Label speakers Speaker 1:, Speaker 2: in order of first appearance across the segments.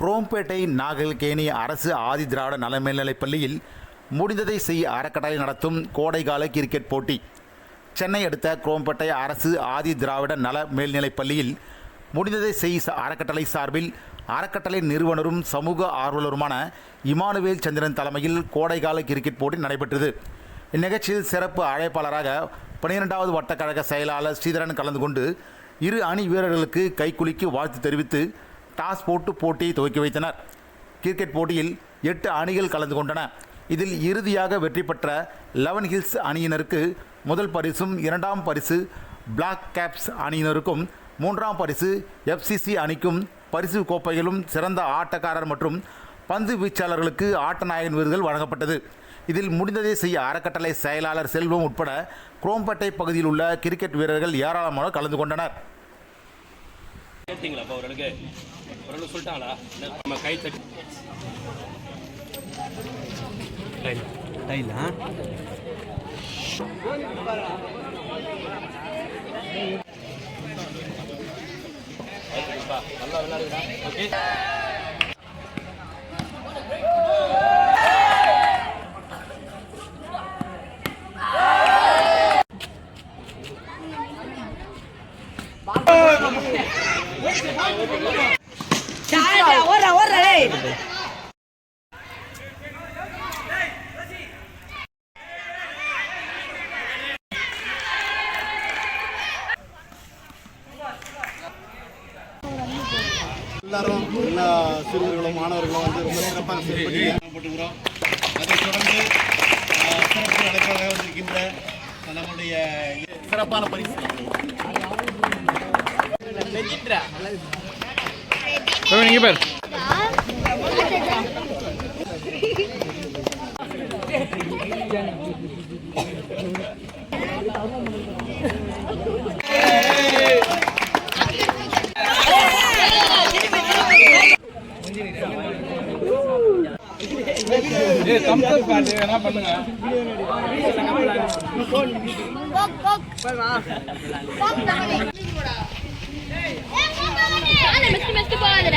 Speaker 1: குரோம்பேட்டை நாகல்கேணி அரசு ஆதி திராவிட நல மேல்நிலைப் பள்ளியில் முடிந்ததை செய் அறக்கட்டளை நடத்தும் கோடைகால கிரிக்கெட் போட்டி. சென்னை அடுத்த குரோம்பேட்டை அரசு ஆதி திராவிட நல மேல்நிலைப் பள்ளியில் முடிந்ததை செய் அறக்கட்டளை சார்பில் அறக்கட்டளை நிறுவனரும் சமூக ஆர்வலருமான இமானுவேல் சந்திரன் தலைமையில் கோடைகால கிரிக்கெட் போட்டி நடைபெற்றது. இந்நிகழ்ச்சியில் சிறப்பு அழைப்பாளராக பனிரெண்டாவது வட்டக்கழக செயலாளர் ஸ்ரீதரன் கலந்து கொண்டு இரு அணி வீரர்களுக்கு கைக்குலுக்கி வாழ்த்து தெரிவித்து டாஸ் போட்டு போட்டியை துவக்கி வைத்தனர். கிரிக்கெட் போட்டியில் எட்டு அணிகள் கலந்து கொண்டன. இதில் இறுதியாக வெற்றி பெற்ற லெவன் ஹில்ஸ் அணியினருக்கு முதல் பரிசும் இரண்டாம் பரிசு பிளாக் கேப்ஸ் அணியினருக்கும் மூன்றாம் பரிசு எஃப்சிசி அணிக்கும் பரிசு கோப்பைகளும் சிறந்த ஆட்டக்காரர் மற்றும் பந்து வீச்சாளர்களுக்கு ஆட்டநாயகன் விருதுகள் வழங்கப்பட்டது. இதில் முடிந்ததை செய்ய அறக்கட்டளை செயலாளர் செல்வம் உட்பட குரோம்பேட்டை பகுதியில் உள்ள கிரிக்கெட் வீரர்கள் ஏராளமானோர் கலந்து கொண்டனர்.
Speaker 2: ஓரளவுக்கு சொல்லிட்டாங்களா? நம்ம கை தட்டி. டைம்
Speaker 3: டைலா?
Speaker 2: நல்லா விளையாடுறா ஓகே.
Speaker 4: ஓடுறா ஓடுறா
Speaker 5: எல்லாரும் எல்லா சிறுவர்களும் மாணவர்களும் வந்து ரொம்ப சிறப்பாக செயல்பட்டுக்கிறோம் அதைத் தொடர்ந்து சிறப்பு அழைப்பாக வந்திருக்கின்ற நம்முடைய சிறப்பான பரிசு.
Speaker 3: நீங்க பேர்
Speaker 6: மெஸ்ட் மெஸ்ட் போகாதடா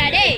Speaker 6: டேய்